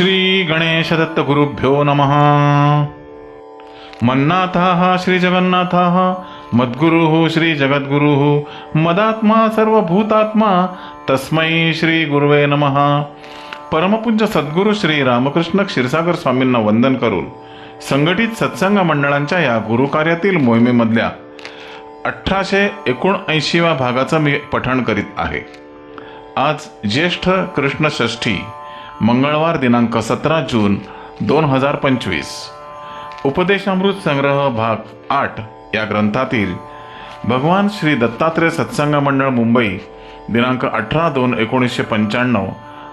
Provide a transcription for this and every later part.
श्री गणेशदत्तगुरुभ्यो नमः। मन्नाथः श्रीजगन्नाथाः मद्गुरुः श्रीजगद्गुरुः मदात्मा सर्वभूतात्मा तस्मै श्री गुरुवे नमः। परमपूज्य सद्गुरू श्री रामकृष्ण क्षीरसागर स्वामींना वंदन करून संघटित सत्संग मंडळांच्या या गुरुकार्यातील मोहिमेमधल्या अठराशे एकोणऐंशीव्या भागाचं मी पठण करीत आहे. आज ज्येष्ठ कृष्ण षष्ठी मंगळवार दिनांक सतरा जून दोन हजार पंचवीस. उपदेशामृत संग्रह भाग आठ या ग्रंथातील भगवान श्री दत्तात्रय सत्संग मंडळ मुंबई दिनांक अठरा दोन एकोणीसशे पंच्याण्णव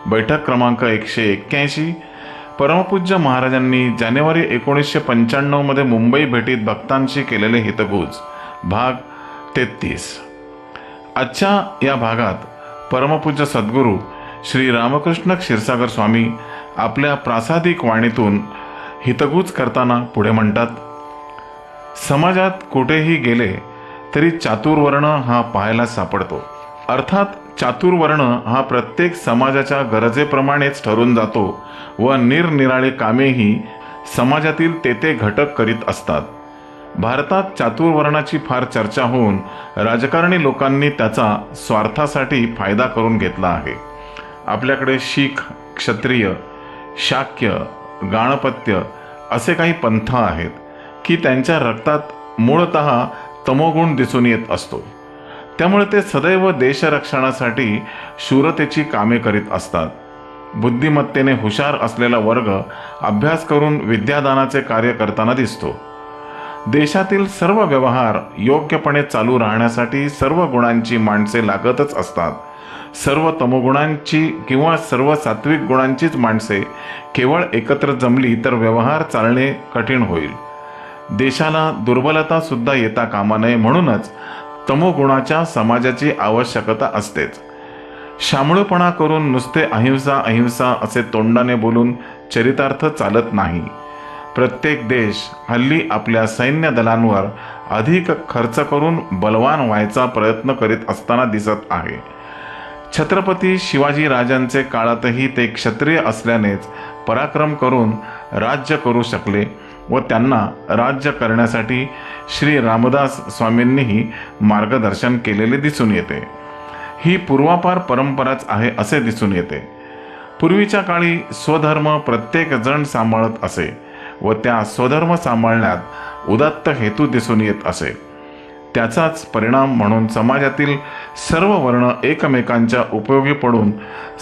बैठक क्रमांक एकशे एक्क्याऐंशी. परमपूज्य महाराजांनी जानेवारी एकोणीसशे पंच्याण्णवमध्ये मुंबई भेटीत भक्तांशी केलेले हितगुज. भाग तेहतीस. आजच्या या भागात परमपूज्य सद्गुरू श्री रामकृष्ण क्षीरसागर स्वामी आपल्या प्रासादिक वाणीतून हितगुज करताना पुढे म्हणतात समाजात कुठेही गेले तरी चातुर्वर्ण हा पाहायला सापडतो. अर्थात चातुर्वर्ण हा प्रत्येक समाजाच्या गरजेप्रमाणेच ठरून जातो व निरनिराळे कामेही समाजातील तेथे घटक करीत असतात. भारतात चातुर्वर्णाची फार चर्चा होऊन राजकारणी लोकांनी त्याचा स्वार्थासाठी फायदा करून घेतला आहे. आपल्याकडे शीख क्षत्रिय शाक्य गाणपत्य असे काही पंथ आहेत की त्यांच्या रक्तात मूळत तमोगुण दिसून येत असतो. त्यामुळे ते सदैव देशरक्षणासाठी शूरतेची कामे करीत असतात. बुद्धिमत्तेने हुशार असलेला वर्ग अभ्यास करून विद्यादानाचे कार्य करताना दिसतो. देशातील सर्व व्यवहार योग्यपणे चालू राहण्यासाठी सर्व गुणांची माणसे लागतच असतात. सर्व तमोगुणांची किंवा सर्व सात्विक गुणांचीच माणसे केवळ एकत्र जमली तर व्यवहार चालणे कठीण होईल. देशाला दुर्बलता सुद्धा येता कामा नये म्हणूनच तमोगुणाच्या समाजाची आवश्यकता असतेच. शामळूपणा करून नुसते अहिंसा अहिंसा असे तोंडाने बोलून चरितार्थ चालत नाही. प्रत्येक देश हल्ली आपल्या सैन्य दलांवर अधिक खर्च करून बलवान व्हायचा प्रयत्न करीत असताना दिसत आहे. छत्रपती शिवाजी राजांचे काळातही ते क्षत्रिय असल्यानेच पराक्रम करून राज्य करू शकले व त्यांना राज्य करण्यासाठी श्री रामदास स्वामींनीही मार्गदर्शन केलेले दिसून येते. ही पूर्वापार परंपराच आहे असे दिसून येते. पूर्वीच्या काळी स्वधर्म प्रत्येक जण सांभाळत असे व त्या स्वधर्म सांभाळण्यात उदात्त हेतू दिसून येत असे. त्याचाच परिणाम म्हणून समाजातील सर्व वर्ण एकमेकांच्या उपयोगी पडून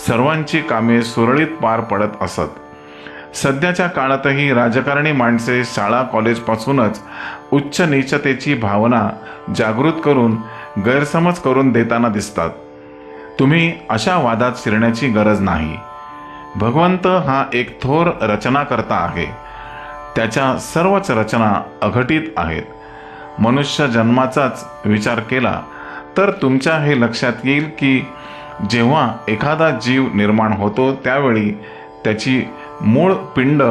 सर्वांची कामे सुरळीत पार पडत असत. सध्याच्या काळातही राजकारणी माणसे शाळा कॉलेजपासूनच उच्च नीचतेची भावना जागृत करून गैरसमज करून देताना दिसतात. तुम्ही अशा वादात शिरण्याची गरज नाही. भगवंत हा एक थोर रचनाकर्ता आहे. त्याच्या सर्वच रचना अघटित आहेत. मनुष्य जन्माचाच विचार केला तर तुमच्या हे लक्षात येईल की जेव्हा एखादा जीव निर्माण होतो त्यावेळी त्याची मूळ पिंड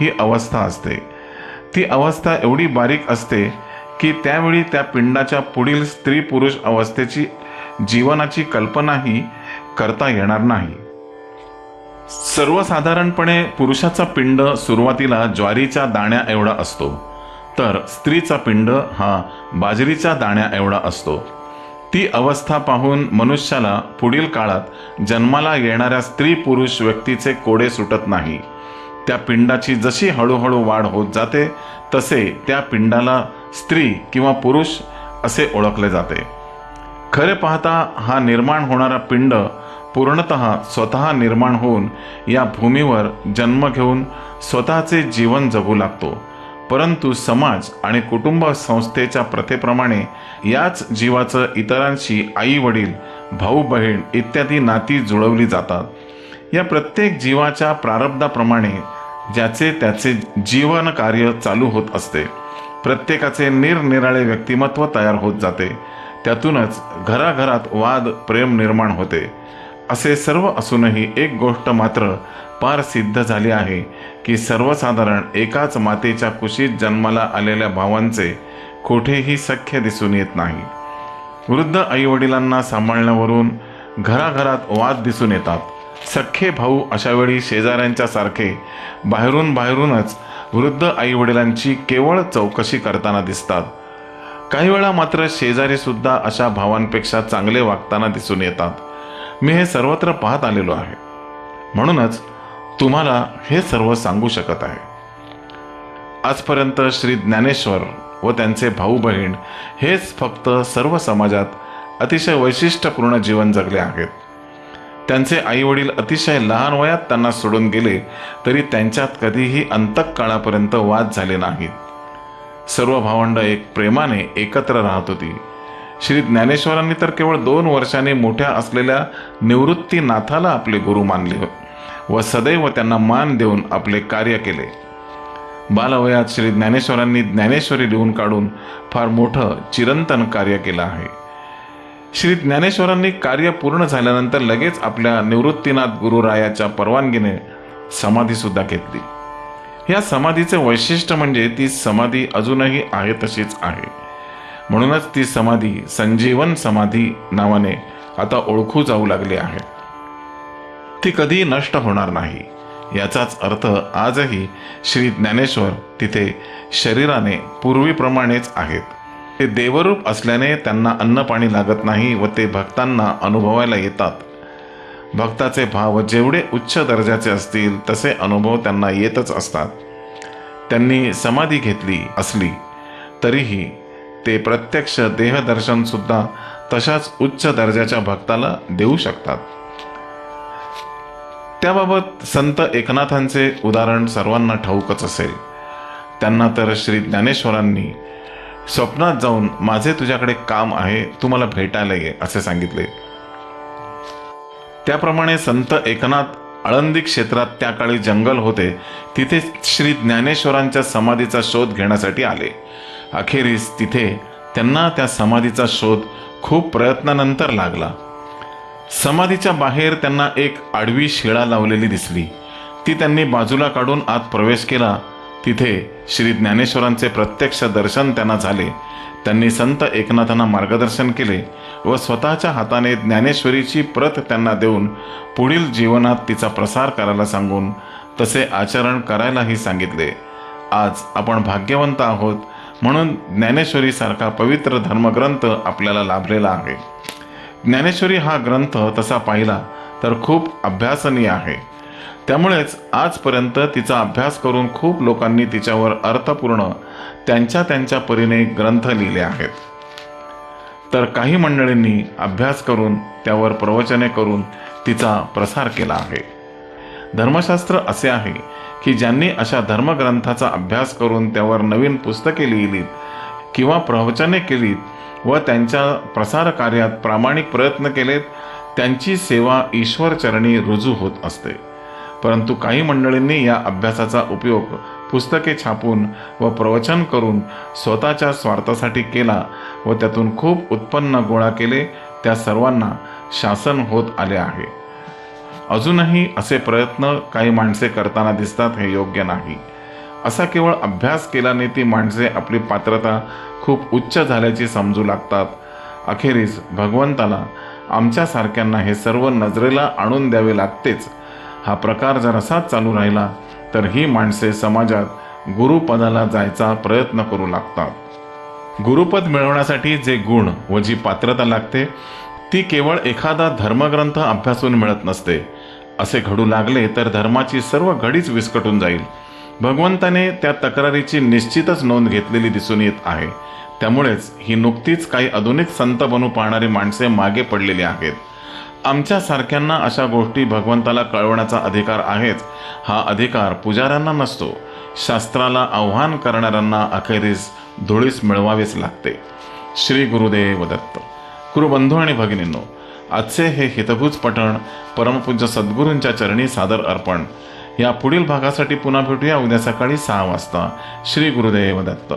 ही अवस्था असते. ती अवस्था एवढी बारीक असते की त्यावेळी त्या पिंडाच्या पुढील स्त्री पुरुष अवस्थेची जीवनाची कल्पनाही करता येणार नाही. सर्वसाधारणपणे पुरुषाचा पिंड सुरुवातीला ज्वारीच्या दाण्या एवढा असतो. तर स्त्रीचा पिंड हा बाजरीच्या दाण्या एवढा असतो. ती अवस्था पाहून मनुष्याला पुढील काळात जन्माला येणाऱ्या स्त्री पुरुष व्यक्तीचे कोडे सुटत नाही. त्या पिंडाची जशी हळूहळू वाढ होत जाते तसे त्या पिंडाला स्त्री किंवा पुरुष असे ओळखले जाते. खरे पाहता हा निर्माण होणारा पिंड पूर्णत स्वतः निर्माण होऊन या भूमीवर जन्म घेऊन स्वतःचे जीवन जगू लागतो. परंतु समाज आणि कुटुंब संस्थेच्या प्रथेप्रमाणे याच जीवाचं इतरांशी आई वडील भाऊ बहीण इत्यादी नाती जुळवली जातात. या प्रत्येक जीवाच्या प्रारब्धाप्रमाणे ज्याचे त्याचे जीवन कार्य चालू होत असते. प्रत्येकाचे निरनिराळे व्यक्तिमत्व तयार होत जाते. त्यातूनच घराघरात वाद प्रेम निर्माण होते. असे सर्व असूनही एक गोष्ट मात्र पार सिद्ध झाली आहे की सर्वसाधारण एकाच मातेच्या कुशीत जन्माला आलेल्या भावांचे कुठेही सख्य दिसून येत नाही. वृद्ध आईवडिलांना सांभाळण्यावरून घराघरात वाद दिसून येतात. सख्खे भाऊ अशावेळी शेजाऱ्यांच्या सारखे बाहेरून बाहेरूनच वृद्ध आईवडिलांची केवळ चौकशी करताना दिसतात. काही वेळा मात्र शेजारीसुद्धा अशा भावांपेक्षा चांगले वागताना दिसून येतात. मी हे सर्वत्र पाहत आलेलो आहे. म्हणूनच तुम्हाला हे सर्व सांगू शकत आहे. आजपर्यंत श्री ज्ञानेश्वर व त्यांचे भाऊ बहीण हेच फक्त सर्व समाजात अतिशय वैशिष्ट्यपूर्ण जीवन जगले आहेत. त्यांचे आईवडील अतिशय लहान वयात त्यांना सोडून गेले तरी त्यांच्यात कधीही अंतकाळापर्यंत वाद झाले नाहीत. सर्व भावंड एक प्रेमाने एकत्र राहत होती. श्री ज्ञानेश्वरांनी तर केवळ दोन वर्षांनी मोठ्या असलेल्या निवृत्तीनाथाला आपले गुरु मानले. व सदैव त्यांना मान देऊन आपले कार्य केले. बालवयात श्री ज्ञानेश्वरांनी ज्ञानेश्वरी लिहून काढून फार मोठं चिरंतन कार्य केलं आहे. श्री ज्ञानेश्वरांनी कार्य पूर्ण झाल्यानंतर लगेच आपल्या निवृत्तीनाथ गुरुरायाच्या परवानगीने समाधीसुद्धा घेतली. या समाधीचे वैशिष्ट्य म्हणजे ती समाधी अजूनही आहे तशीच आहे. म्हणूनच ती समाधी संजीवन समाधी नावाने आता ओळखू जाऊ लागली आहे. ती कधी नष्ट होणार नाही. याचाच अर्थ आजही श्री ज्ञानेश्वर तिथे शरीराने पूर्वीप्रमाणेच आहेत. ते देवरूप असल्याने त्यांना अन्न पाणी लागत नाही व ते भक्तांना अनुभवायला येतात. भक्ताचे भाव जेवढे उच्च दर्जाचे असतील तसे अनुभव त्यांना येतच असतात. त्यांनी समाधी घेतली असली तरीही ते प्रत्यक्ष देहदर्शन सुद्धा तशाच उच्च दर्जाच्या भक्ताला देऊ शकतात. त्याबाबत संत एकनाथांचे उदाहरण सर्वांना ठाऊकच असेल. त्यांना तर श्री ज्ञानेश्वरांनी स्वप्नात जाऊन माझे तुझ्याकडे काम आहे तू मला भेटायला ये असे सांगितले. त्याप्रमाणे संत एकनाथ आळंदी क्षेत्रात त्या काळी जंगल होते तिथे श्री ज्ञानेश्वरांच्या समाधीचा शोध घेण्यासाठी आले. अखेरीस तिथे त्यांना त्या समाधीचा शोध खूप प्रयत्नानंतर लागला. समाधीच्या बाहेर त्यांना एक आडवी शिळा लावलेली दिसली. ती त्यांनी बाजूला काढून आत प्रवेश केला. तिथे श्री ज्ञानेश्वरांचे प्रत्यक्ष दर्शन त्यांना झाले. त्यांनी संत एकनाथांना मार्गदर्शन केले व स्वतःच्या हाताने ज्ञानेश्वरीची प्रत त्यांना देऊन पुढील जीवनात तिचा प्रसार करायला सांगून तसे आचरण करायलाही सांगितले. आज आपण भाग्यवंत आहोत. म्हणून ज्ञानेश्वरीसारखा पवित्र धर्मग्रंथ आपल्याला लाभलेला आहे. ज्ञानेश्वरी हा ग्रंथ तसा पाहिला तर खूप अभ्यासनीय आहे. त्यामुळेच आजपर्यंत तिचा अभ्यास करून खूप लोकांनी तिच्यावर अर्थपूर्ण त्यांच्या त्यांच्या परीने ग्रंथ लिहिले आहेत. तर काही मंडळींनी अभ्यास करून त्यावर प्रवचने करून तिचा प्रसार केला आहे. धर्मशास्त्र असे आहे की ज्यांनी अशा धर्मग्रंथाचा अभ्यास करून त्यावर नवीन पुस्तके लिहिलीत किंवा प्रवचने केलीत व त्यांच्या प्रसार कार्यात प्रामाणिक प्रयत्न केलेत त्यांची सेवा ईश्वरचरणी रुजू होत असते. परंतु काही मंडळींनी या अभ्यासाचा उपयोग पुस्तके छापून व प्रवचन करून स्वतःच्या स्वार्थासाठी केला व त्यातून खूप उत्पन्न गोळा केले त्या सर्वांना शासन होत आले आहे. अजूनही असे प्रयत्न काही माणसे करताना दिसतात हे योग्य नाही. असा केवळ अभ्यास केल्याने ती माणसे आपली पात्रता खूप उच्च झाल्याची समजू लागतात. अखेरीस भगवंताला आमच्यासारख्यांना हे सर्व नजरेला आणून द्यावे लागतेच. हा प्रकार जर असाच चालू राहिला तर ही माणसे समाजात गुरुपदाला जायचा प्रयत्न करू लागतात. गुरुपद मिळवण्यासाठी जे गुण व जी पात्रता लागते ती केवळ एखादा धर्मग्रंथ अभ्यासून मिळत नसते. असे घडू लागले तर धर्माची सर्व घडीच विस्कटून जाईल. भगवंताने त्या तक्रारीची निश्चितच नोंद घेतलेली दिसून येत आहे. त्यामुळेच ही नुकतीच काही आधुनिक संत बनू पाहणारी माणसे मागे पडलेली आहेत. आमच्यासारख्यांना अशा गोष्टी भगवंताला कळवण्याचा अधिकार आहेच. हा अधिकार पुजाऱ्यांना नसतो. शास्त्राला आव्हान करणाऱ्यांना अखेरीस धुळीस मिळवावेच लागते. श्री गुरुदेव दत्त. गुरुबंधू आणि भगिनींनो आजचे हे हितभूज पठण परमपूज्य सद्गुरूंच्या चरणी सादर अर्पण. या पुढील भागासाठी पुन्हा भेटूया उद्या सकाळी सहा वाजता. श्री गुरुदेव दत्त.